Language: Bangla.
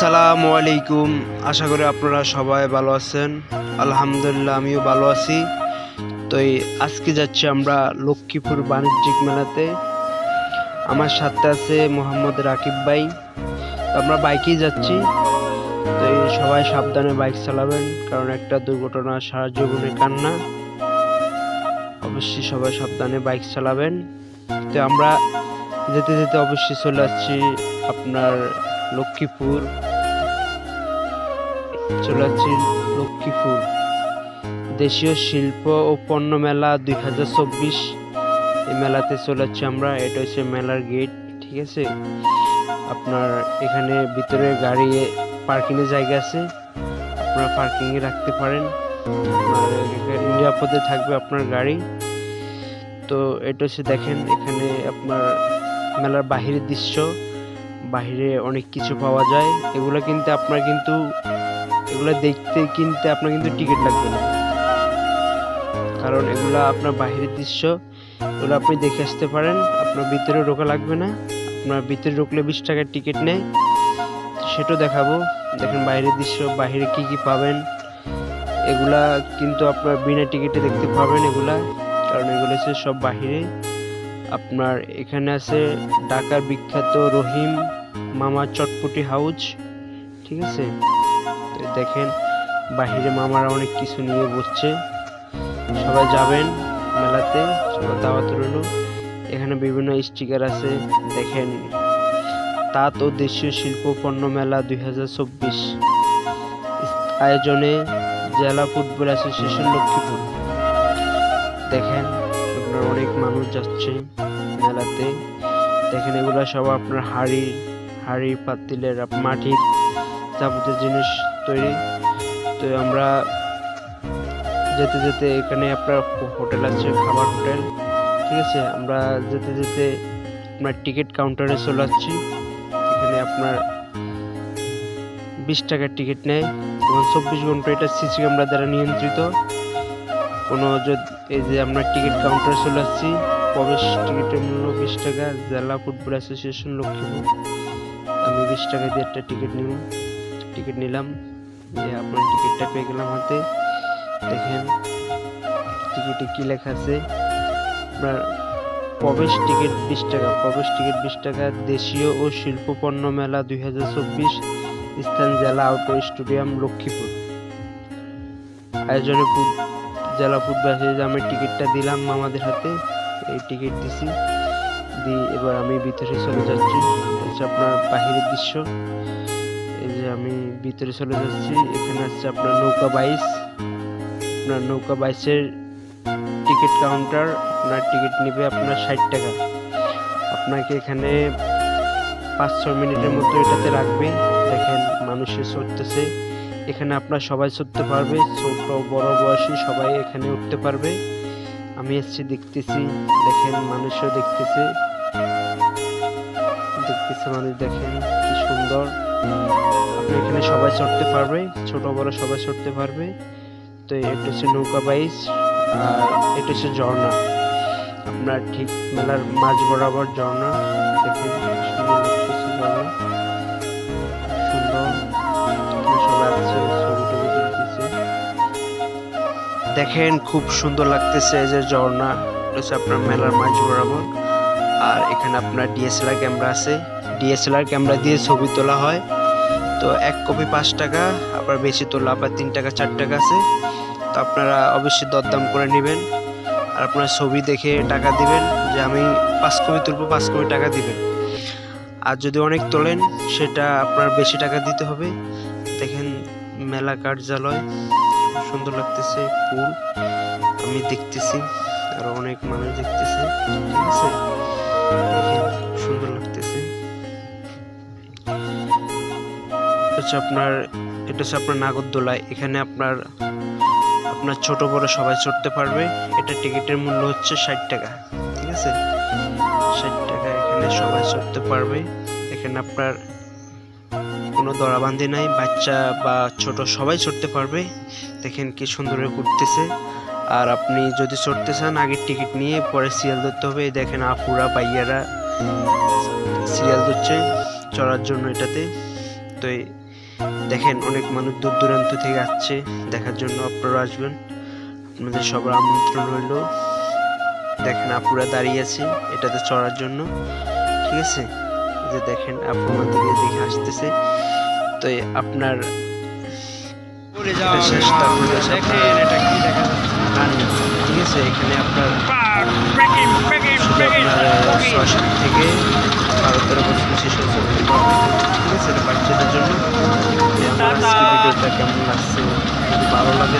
আসসালামু আলাইকুম। আশা করি আপনারা সবাই ভালো আছেন। আলহামদুলিল্লাহ, আমিও ভালো আছি। তো আজকে যাচ্ছি আমরা লক্ষ্মীপুর বাণিজ্যিক মেলাতে। আমার সাথে আছে মোহাম্মদ রাকিব ভাই। তো আমরা বাইকেই যাচ্ছি। তো সবাই সাবধানে বাইক চালাবেন, কারণ একটা দুর্ঘটনা, সারা জীবনে কান্না। অবশ্যই সবাই সাবধানে বাইক চালাবেন। তো আমরা যেতে যেতে অবশ্যই চলে আসছি আপনার লক্ষ্মীপুর। চলে যাচ্ছি লক্ষ্মীপুর দেশীয় শিল্প ও পণ্য মেলা দুই হাজার চব্বিশ, এই মেলাতে চলে আমরা। এটা হচ্ছে মেলার গেট, ঠিক আছে? আপনার এখানে ভিতরে গাড়ি, পার্কিংয়ের জায়গা আছে। আপনারা পার্কিংয়ে রাখতে পারেন। নিরাপদে থাকবে আপনার গাড়ি। তো এটা হচ্ছে দেখেন, এখানে আপনার মেলার বাহিরের দৃশ্য। বাইরে অনেক কিছু পাওয়া যায়। এগুলো কিন্তু, আপনার কিন্তু এগুলো দেখতে কিনতে আপনার কিন্তু টিকিট লাগবে না। কারণ এগুলা আপনার বাহিরের দৃশ্য, এগুলো আপনি দেখে আসতে পারেন। আপনার ভিতরে ঢোকা লাগবে না। আপনার ভিতরে ঢুকলে বিশ টাকার টিকিট নেয় সেটাও দেখাবো। দেখেন বাইরের দৃশ্য বাইরে কি কি পাবেন। এগুলা কিন্তু আপনার বিনা টিকিটে দেখতে পাবেন এগুলা। কারণ এগুলো হচ্ছে সব বাহিরে। আপনার এখানে আছে ঢাকার বিখ্যাত রহিম মামা চটপটি হাউস ঠিক আছে? দেখেন, বাহিরে মামারা অনেক কিছু নিয়ে বসছে। সবাই যাবেন মেলাতে সবাই দাওয়াত রইল। এখানে বিভিন্ন স্টিকার আছে, দেখেন। তাঁত ও দেশীয় শিল্প পণ্য মেলা দুই হাজার চব্বিশ। আয়োজনে জেলা ফুটবল অ্যাসোসিয়েশন লক্ষ্মীপুর। দেখেন, আপনার অনেক মানুষ যাচ্ছে মেলাতে। দেখেন, এগুলো সব আপনার হাড়ি হাড়ি, পাতিলের মাটির যাবতীয় জিনিস তৈরি। তো আমরা যেতে যেতে এখানে আপনার হোটেল আছে, খাবার হোটেল। ঠিক আছে, আমরা যেতে যেতে আপনার টিকিট কাউন্টারে চলে যাচ্ছি এখানে আপনার বিশ টাকার টিকিট নেয়। এবং চব্বিশ ঘণ্টা এটা সিসি ক্যামেরা দ্বারা নিয়ন্ত্রিত। কোনো এই যে আমরা টিকিট কাউন্টারে চলে আসছি, প্রবেশ টিকিটের মূল্য বিশ টাকা, জেলা ফুটবল অ্যাসোসিয়েশন লক্ষ্মীপুর। বিশ টাকা দিয়ে একটা টিকিট নিব টিকিট নিলাম যে আপনার টিকিটটা পেয়ে গেলাম হাতে। দেখেন টিকিটে কি লেখা আছে? আপনার প্রবেশ টিকিট বিশ টাকা, প্রবেশ টিকিট বিশ টাকা, দেশীয় ও শিল্প পণ্য মেলা দুই হাজার চব্বিশ, স্থান জেলা আউটডোর স্টেডিয়াম লক্ষ্মীপুর। আয়োজনে জেলা ফুটবল আমি টিকিটটা দিলাম মামাদের হাতে, এই টিকিট দিছি। দিয়ে এবার আমি ভিতরে চলে যাচ্ছি। হচ্ছে আপনার বাহিরের দৃশ্য। এই যে আমি ভিতরে চলে যাচ্ছি। এখানে আছে আপনার নৌকা বাইশ আপনার নৌকা বাইসের টিকিট কাউন্টার। আপনার টিকিট নেবে আপনার ষাট টাকা। আপনাকে এখানে পাঁচ ছ মিনিটের মতো এটাতে রাখবে দেখেন মানুষে চড়তেছে। এখানে আপনার সবাই চড়তে পারবে। ছোট, বড়, বয়সী সবাই এখানে উঠতে পারবে। আমি এসছি, দেখতেছি। দেখেন, মানুষও দেখতেছে। মানুষ দেখেন, কি সুন্দর। আপনি এখানে সবাই চড়তে পারবে, ছোট বড় সবাই চড়তে পারবে। তো এটা হচ্ছে নৌকা বাইচ আর এটা হচ্ছে ঝর্ণা। আপনার ঠিক মেলার মাঝ বরাবর ঝর্ণা। দেখেন সুন্দর সুন্দর। দেখেন, খুব সুন্দর লাগতেছে এই যে ঝর্ণা। এটা হচ্ছে আপনার মেলার মাঝ বরাবর। আর এখানে আপনার ডিএসএলআর ক্যামেরা আছে। ডিএসএলআর ক্যামেরা দিয়ে ছবি তোলা হয়। তো এক কপি পাঁচ টাকা, আবার বেশি তোলা আবার তিন টাকা, চার টাকা আছে। তো আপনারা অবশ্যই দরদাম করে নেবেন। আর আপনার ছবি দেখে টাকা দিবেন যে আমি পাঁচ কপি তুলবো, পাঁচ কপি টাকা দিবেন। আর যদি অনেক তোলেন, সেটা আপনার বেশি টাকা দিতে হবে। দেখেন মেলা কার্যালয়, সুন্দর লাগতেছে, ফুল। আমি দেখতেছি, আর অনেক মানুষ দেখতেছে, ঠিক আছে? সুন্দর লাগতেছে। হচ্ছে আপনার, এটা হচ্ছে আপনার নাগরদোলায় এখানে আপনার আপনার ছোট বড় সবাই চড়তে পারবে। এটা টিকিটের মূল্য হচ্ছে ষাট টাকা, ঠিক আছে? ষাট টাকা এখানে সবাই চড়তে পারবে। এখানে আপনার কোনো দরাবান্দি নাই, বাচ্চা বা ছোট সবাই চড়তে পারবে। দেখেন কি সুন্দর ঘুরতেছে আর আপনি যদি চড়তে চান আগে টিকিট নিয়ে পরে সিরিয়াল ধরতে হবে। দেখেন আফুরা বাইয়ারা সিরিয়াল ধরছে চড়ার জন্য এটাতে। তো দেখেন অনেক মানুষ দূর দূরান্ত থেকে আসছে দেখার জন্য আপনারা আসবেন। আপনাদের সবার আমন্ত্রণ রইল। দেখেন আপুরা দাঁড়িয়ে আছে এটাতে চড়ার জন্য। ঠিক আছে? যে দেখেন আপু আমাদের দিকে আসতেছে। তো আপনার শেষ তারপরে রানী ঠিক আছে? এখানে আপনার ছয় সাত থেকে বারো তেরো বছর চলতে পারবে ঠিক আছে? বাচ্চাদের জন্য। ভিডিওটা কেমন লাগছে? যদি ভালো লাগে